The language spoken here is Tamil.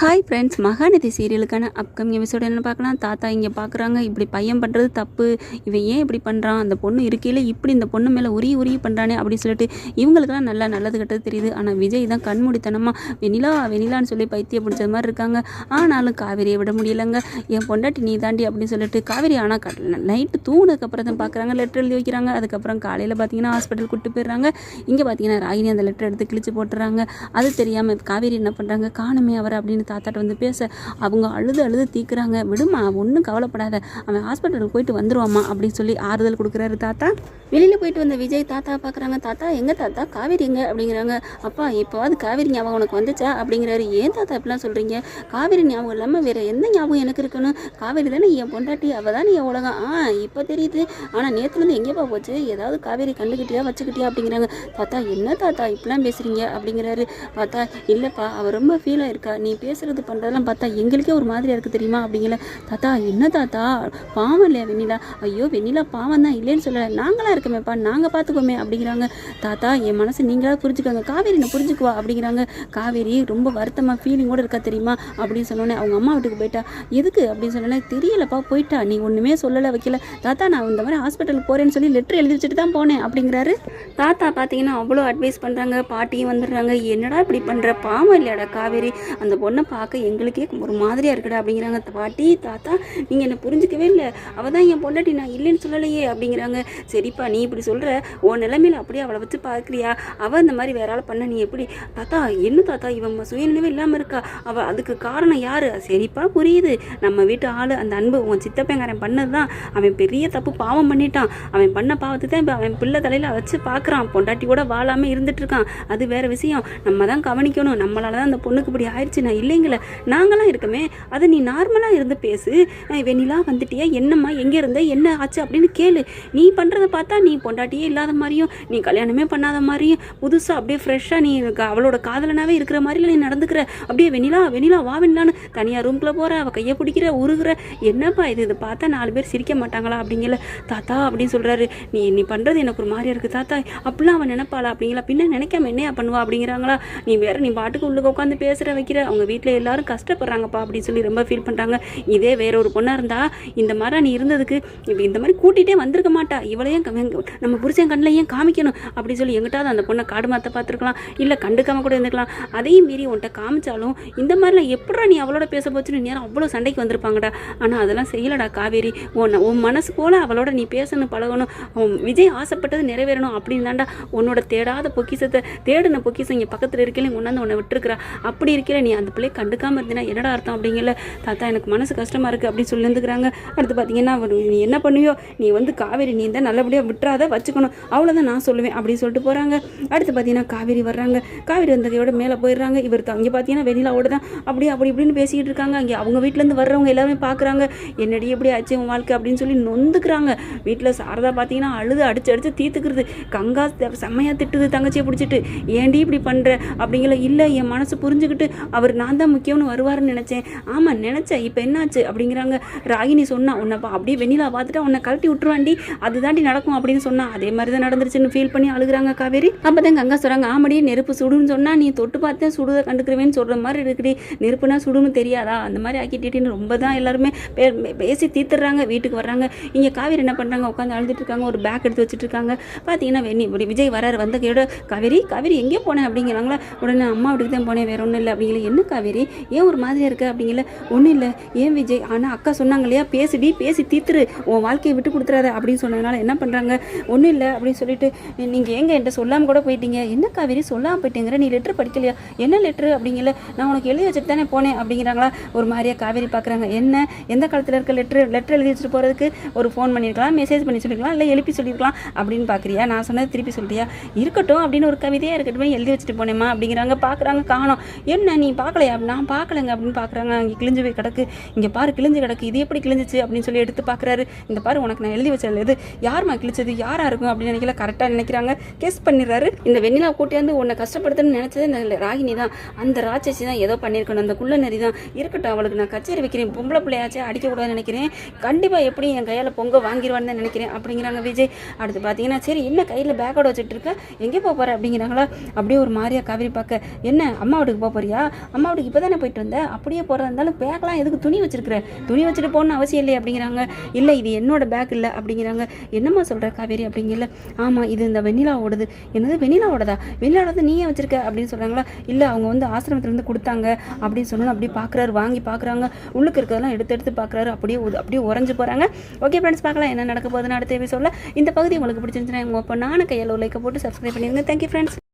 ஹாய் ஃப்ரெண்ட்ஸ் மகாநதி சீரியலுக்கான அப்கமிங் எபிசோட் என்ன பார்க்கலாம். தாத்தா இங்கே பார்க்குறாங்க இப்படி பையன் பண்ணுறது தப்பு. இவன் ஏன் இப்படி பண்ணுறான் அந்த பொண்ணு இருக்கையில் இப்படி இந்த பொண்ணு மேலே உரிய உரிய பண்ணுறானே அப்படின்னு சொல்லிட்டு இவங்களுக்குலாம் நல்லா நல்லது கெட்டது தெரியுது. ஆனால் விஜய் தான் கண்மூடித்தனமாக வெனிலா வெனிலான்னு சொல்லி பைத்தியம் பிடிச்ச மாதிரி இருக்காங்க. ஆனாலும் காவேரியை விட முடியலைங்க. என் பொண்டாட்டி நீ தாண்டி அப்படின்னு சொல்லிட்டு காவேரி ஆனால் நைட்டு தூங்கினதுக்கப்புறம் தான் பார்க்குறாங்க லெட்டர் எழுதி வைக்கிறாங்க. அதுக்கப்புறம் காலையில் பார்த்தீங்கன்னா ஹாஸ்பிட்டல் கூட்டு போயிடுறாங்க. இங்கே பார்த்தீங்கன்னா ராகினி அந்த லெட்டர் எடுத்து கிழிச்சு போட்டுறாங்க. அது தெரியாமல் காவேரி என்ன பண்ணுறாங்க காணுமே அவர் அப்படின்னு தாத்தாட்ட வந்து பேச அவங்க அழுது அழுது தீக்குறாங்க. விடுமா ஒன்றும் கவலைப்படாத. அவன் ஹாஸ்பிட்டலுக்கு போயிட்டு வந்துருவாமா அப்படின்னு சொல்லி ஆறுதல் கொடுக்குறாரு தாத்தா. வெளியில் போயிட்டு வந்த விஜய் தாத்தா பார்க்குறாங்க. தாத்தா எங்கே தாத்தா? காவேரி எங்க அப்படிங்கிறாங்க. அப்பா இப்போவாது காவேரி ஞாபகம் உனக்கு வந்துச்சா? அப்படிங்கிறாரு. ஏன் தாத்தா இப்படிலாம் சொல்கிறீங்க காவேரி ஞாபகம் இல்லாமல் வேறு எந்த ஞாபகம் எனக்கு இருக்குன்னு? காவேரி தானே என் பொண்டாட்டி அவள் தானே என் உலகம். ஆ இப்போ தெரியுது. ஆனால் நேற்றுலேருந்து எங்கேப்பா போச்சு? ஏதாவது காவேரி கண்டுக்கிட்டியா வச்சுக்கிட்டியா? அப்படிங்கிறாங்க. தாத்தா என்ன தாத்தா இப்படிலாம் பேசுகிறீங்க அப்படிங்கிறாரு. பார்த்தா இல்லைப்பா அவள் ரொம்ப ஃபீலாக இருக்கா. நீ பேசுகிறது பண்ணுறதெல்லாம் பார்த்தா எங்களுக்கே ஒரு மாதிரியாக இருக்குது தெரியுமா அப்படிங்கல. தாத்தா என்ன தாத்தா? பாவம் இல்லையா வெண்ணிலா? ஐயோ வெண்ணிலா பாவம் தான் இல்லைன்னு சொல்லலை. நாங்களாம் இருக்கமேப்பா நாங்கள் பார்த்துக்கோமே அப்படிங்கிறாங்க. தாத்தா என் மனசு நீங்களாக புரிஞ்சுக்கோங்க. காவேரி நான் புரிஞ்சுக்குவா அப்படிங்கிறாங்க. காவேரி ரொம்ப வருத்தமாக ஃபீலிங்கோடு இருக்கா தெரியுமா அப்படின்னு சொன்னோன்னே அவங்க அம்மா வீட்டுக்கு போயிட்டா. எதுக்கு அப்படின்னு சொன்னோன்னே தெரியலப்பா போயிட்டா. நீ ஒன்றுமே சொல்லலை வைக்கல. தாத்தா நான் இந்த மாதிரி ஹாஸ்பிட்டலுக்கு போகிறேன்னு சொல்லி லெட்டர் எழுதி வச்சுட்டு தான் போனேன் அப்படிங்கிறாரு. தாத்தா பார்த்தீங்கன்னா அவ்வளோ அட்வைஸ் பண்ணுறாங்க பாட்டியும் வந்துடுறாங்க. என்னடா இப்படி பண்ணுற பாவம் இல்லையாடா காவேரி. அந்த பொண்ணை பார்க்க எங்களுக்கே ஒரு மாதிரியாக இருக்குடா அப்படிங்கிறாங்க. பாட்டி தாத்தா நீங்கள் என்னை புரிஞ்சுக்கவே இல்லை. அவள் தான் என் பொண்டாட்டி நான் இல்லைன்னு சொல்லலையே அப்படிங்கிறாங்க. சரிப்பா நீ இப்படி சொல்கிற உன் நிலைமையில் அப்படியே அவளை வச்சு பார்க்குறியா? அவள் இந்த மாதிரி வேற ஆள் பண்ண நீ எப்படி? தாத்தா என்ன தாத்தா? இவன் சுயநினைவே இல்லாமல் இருக்கா? அவள் அதுக்கு காரணம் யார்? சரிப்பா புரியுது. நம்ம வீட்டு ஆள் அந்த அன்பு உன் சித்தப்பேங்காரன் பண்ணது தான் அவன் பெரிய தப்பு பாவம் பண்ணிட்டான். அவன் பண்ண பாவத்தை தான் இப்போ அவன் பிள்ளை தலையில் வச்சு பார்க்குறான். பொண்டாட்டி கூட வாழாமல் இருந்துட்டு இருக்கான். அது வேற விஷயம். நம்ம தான் கவனிக்கணும். நம்மளால தான் அந்த பொண்ணுக்கு இப்படி ஆயிடுச்சு நான் இல்லைங்களே நாங்களாம் இருக்கமே அதை நீ நார்மலாக இருந்து பேசு. வெண்ணிலா வந்துட்டியா? என்னம்மா எங்கே இருந்த? என்ன ஆச்சு அப்படின்னு கேளு. நீ பண்ணுறதை பார்த்தா நீ பொண்டாட்டியே இல்லாத மாதிரியும் நீ கல்யாணமே பண்ணாத மாதிரியும் புதுசாக அப்படியே ஃப்ரெஷ்ஷாக நீ அவளோட காதலனாவே இருக்கிற மாதிரிலாம் நீ நடந்துக்கிற. அப்படியே வெண்ணிலா வெண்ணிலா வா வெண்ணிலான்னு தனியாக ரூம்குள்ளே போகிற அவள் கையை பிடிக்கிற உருகிற. என்னப்பா இது? இதை பார்த்தா நாலு பேர் சிரிக்க மாட்டாங்களா அப்படிங்கல. தாத்தா அப்படின்னு சொல்கிறாரு நீ நீ பண்ணுறது எனக்கு ஒரு மாதிரியா இருக்குது தாத்தா. அப்படிலாம் அவன் நினைப்பாளா அப்படிங்களா? பின்ன நினைக்காம என்னையா பண்ணுவா அப்படிங்கிறாங்களா? நீ வேற நீ பாட்டுக்கு உள்ளுக்கு உட்காந்து பேசுகிற வைக்கிற. அவங்க வீட்டில் எல்லாரும் கஷ்டப்படுறாங்கப்பா அப்படின்னு சொல்லி ரொம்ப ஃபீல் பண்ணுறாங்க இதே வேற ஒரு பொண்ணாக இருந்தால் இந்த மாதிரி நீ இருந்ததுக்கு இந்த மாதிரி கூட்டிகிட்டே வந்திருக்க மாட்டா. இவளையும் நம்ம புருஷன் கண்ணில் ஏன் காமிக்கணும் அப்படின்னு சொல்லி எங்கிட்டாவது அந்த பொண்ணை காடு மாற்ற பார்த்துருக்கலாம். இல்லை கண்டுக்காம கூட இருந்துக்கலாம். அதையும் மீறி உன்கிட்ட காமிச்சாலும் இந்த மாதிரிலாம் எப்படா நீ அவளோட பேச போச்சுன்னு நேரம் அவ்வளோ சண்டைக்கு வந்திருப்பாங்கடா. ஆனால் அதெல்லாம் செய்யலடா காவேரி. உன் உன் மனசு போல அவளோட நீ பேசணும் பழகணும். உன் விஜய் ஆசைப்பட்டது நிறைவேறணும் அப்படின்னு தாண்டா உன்னோட தேடாத பொக்கிஷத்தை தேடின பொக்கிஷம் இங்கே பக்கத்தில் இருக்கல கொண்டாந்து உன்னை விட்டுருக்குறா. அப்படி இருக்கல நீ அந்த பிள்ளை அவங்களே கண்டுக்காமல் இருந்தீனா என்னடா அர்த்தம் அப்படிங்கல? தாத்தா எனக்கு மனசு கஷ்டமா இருக்கு அப்படின்னு சொல்லி இருந்துக்கிறாங்க அடுத்து பார்த்தீங்கன்னா நீ என்ன பண்ணுவியோ? நீ வந்து காவேரி நீ தான் நல்லபடியாக விட்டுறாத வச்சுக்கணும். அவ்வளோதான் நான் சொல்லுவேன் அப்படின்னு சொல்லிட்டு போகிறாங்க அடுத்து பார்த்தீங்கன்னா காவேரி வர்றாங்க. காவேரி வந்ததையோட மேலே போயிடுறாங்க. இவர் அங்கே பார்த்தீங்கன்னா வெளியிலாவோட தான் அப்படியே அப்படி இப்படின்னு பேசிக்கிட்டு இருக்காங்க. அங்கே அவங்க வீட்டிலேருந்து வர்றவங்க எல்லாருமே பார்க்குறாங்க என்னடி எப்படி ஆச்சு உன் வாழ்க்கை அப்படின்னு சொல்லி நொந்துக்கிறாங்க. வீட்டில் சாரதா பார்த்தீங்கன்னா அழுது அடிச்சு அடிச்சு தீர்த்துக்கிறது கங்கா த- திட்டுது தங்கச்சியை பிடிச்சிட்டு. ஏன்டி இப்படி பண்ணுற அப்படிங்கிற இல்லை என் மனசு புரிஞ்சுக்கிட்டு அவர் நான் தான் முக்கியம்னு வருவாருன்னு நினச்சேன். ஆமாம் நினச்சேன். இப்போ என்னாச்சு? அப்படிங்கிறாங்க. ராகினி சொன்னா உன்னை அப்படியே வெண்ணிலா பார்த்துட்டா உன்னை கழட்டி விட்டுருவாண்டி. அதுதாண்டி நடக்கும் அப்படின்னு சொன்னா. அதே மாதிரி தான் நடந்துருச்சுன்னு ஃபீல் பண்ணி அழுகுறாங்க காவேரி. அப்போ தான் கங்கா சொல்கிறாங்க ஆமாடி நெருப்பு சுடுன்னு சொன்னா நீ தொட்டு பார்த்தேன் சுடுதை கண்டுக்கிறவேன்னு சொல்கிற மாதிரி இருக்குடி. நெருப்புனா சுடுன்னு தெரியாதா? அந்த மாதிரி ஆக்கிட்டின்னு ரொம்ப தான் எல்லாருமே பே- பேசி தீர்த்துறாங்க வீட்டுக்கு வர்றாங்க. இங்கே காவேரி என்ன பண்ணுறாங்க உட்காந்து அழுதுட்டு இருக்காங்க. ஒரு பேக் எடுத்து வச்சுட்டு இருக்காங்க. பார்த்தீங்கன்னா வெண்ணி இப்படி விஜய் வராரு வந்த கையோட காவேரி காவேரி எங்கே போனேன் அப்படிங்கிறாங்களா? உடனே அம்மா வீட்டுக்கு தான் போனேன். வேற ஒன்றும் இல்லை. அப்படிங்கிற என்ன காவேரி? ஏன் ஒரு மாதிரியா இருக்க அப்படிங்கல? ஒன்றும் இல்லை. ஏன் விஜய்? ஆனால் அக்கா சொன்னாங்க இல்லையா? பேசுடி பேசி தீத்துரு. உன் வாழ்க்கையை விட்டு கொடுத்துறாத அப்படின்னு சொன்னதுனால என்ன பண்ணுறாங்க ஒன்றும் இல்லை அப்படின்னு சொல்லிட்டு நீங்கள் எங்க என்கிட்ட சொல்லாமல் கூட போயிட்டீங்க? என்ன காவேரி? சொல்லாமல் போயிட்டேங்கிற? நீ லெட்ரு படிக்கலையா? என்ன லெட்ரு அப்படிங்கல? நான் உனக்கு எழுதி வச்சுட்டு தானே போனேன் அப்படிங்கிறாங்களா? ஒரு மாதிரியா காவேரி பார்க்குறாங்க என்ன? எந்த காலத்தில் இருக்க லெட்ரு லெட்டர் எழுதி வச்சுட்டு போகிறதுக்கு ஒரு ஃபோன் பண்ணியிருக்கலாம் மெசேஜ் பண்ணி சொல்லியிருக்கலாம் இல்லை எழுப்பி சொல்லியிருக்கலாம் அப்படின்னு பார்க்குறியா நான் சொன்னது திருப்பி சொல்றியா? இருக்கட்டும் அப்படின்னு ஒரு கவிதையாக இருக்கட்டும் எழுதி வச்சுட்டு போனேம்மா அப்படிங்கிறாங்க. பார்க்குறாங்க காணோம். என்ன நீ பார்க்கலையா நான் பார்க்கலங்க அப்படின்னு பார்க்குறாங்க. அங்கே கிழிஞ்சு போய் கிடக்கு. இங்கே பாரு கிழிஞ்சு கிடக்கு. இது எப்படி கிழிஞ்சிச்சு அப்படின்னு சொல்லி எடுத்து பார்க்குறாரு. இந்த பாரு உனக்கு நான் எழுதி வச்சது இது. யாருமா கிழிச்சது? யாராக இருக்கும் அப்படின்னு நினைக்கல. கரெக்டாக நினைக்கிறாங்க. கெஸ் பண்ணிடுறாரு. இந்த வெண்ணிலா கூட்டியாந்து உன்னை கஷ்டப்படுத்துன்னு நினச்சதே இந்த ராகினி தான். அந்த ராட்சசி தான் ஏதோ பண்ணியிருக்கணும். அந்த குள்ள நெறி தான். இருக்கட்டும் அவளுக்கு நான் கச்சேரி வைக்கிறேன். பொம்பளை பிள்ளையாச்சே அடிக்கக்கூடாதுன்னு நினைக்கிறேன். கண்டிப்பாக எப்படி என் கையால் பொங்க வாங்கிடுவான்னு தான் நினைக்கிறேன் அப்படிங்கிறாங்க விஜய். அடுத்து பார்த்தீங்கன்னா சரி என்ன கையில் பேக்கோட வச்சுட்டு இருக்க? எங்கே போக போகிற அப்படிங்கிறாங்களா? அப்படியே ஒரு மாதிரியா காவிரி பார்க்க. என்ன அம்மா வீட்டுக்கு போக போறியா? அம்மா வீட்டுக்கு இப்போ தானே போயிட்டு வந்தேன் அப்படியே போகிறதா இருந்தாலும் பேக்கெலாம் எதுக்கு துணி வச்சிருக்கிற? துணி வச்சுட்டு போகணும்னு அவசியம் இல்லையே அப்படிங்கிறாங்க. இல்லை இது என்னோட பேக் இல்லை அப்படிங்கிறாங்க. என்னம்மா சொல்கிற காவேரி அப்படிங்கல ஆமாம் இது இந்த வெண்ணிலாவோடது. என்னது வெண்ணிலாவோடதா? வெண்ணிலாவோடது நீயே வச்சிருக்க? அப்படின்னு சொல்கிறாங்களா இல்லை அவங்க வந்து ஆசிரமத்துலேருந்து கொடுத்தாங்க அப்படின்னு சொன்னோன்னு அப்படியே பார்க்குறாரு வாங்கி பார்க்குறாங்க உள்ளுக்கு இருக்கிறதெல்லாம் எடுத்து எடுத்து பார்க்குறாரு அப்படியே அப்படியே உறைஞ்சு போகிறாங்க ஓகே ஃப்ரெண்ட்ஸ் பார்க்கலாம் என்ன நடக்க போகுதுன்னு அடுத்த எபிசோடில் இந்த பகுதி உங்களுக்கு பிடிச்சிருந்துச்சுன்னா உங்கள் இப்போ நானும் கையில் லைக்கை போட்டு சப்ஸ்கிரைப் பண்ணிடுங்க. Thank you friends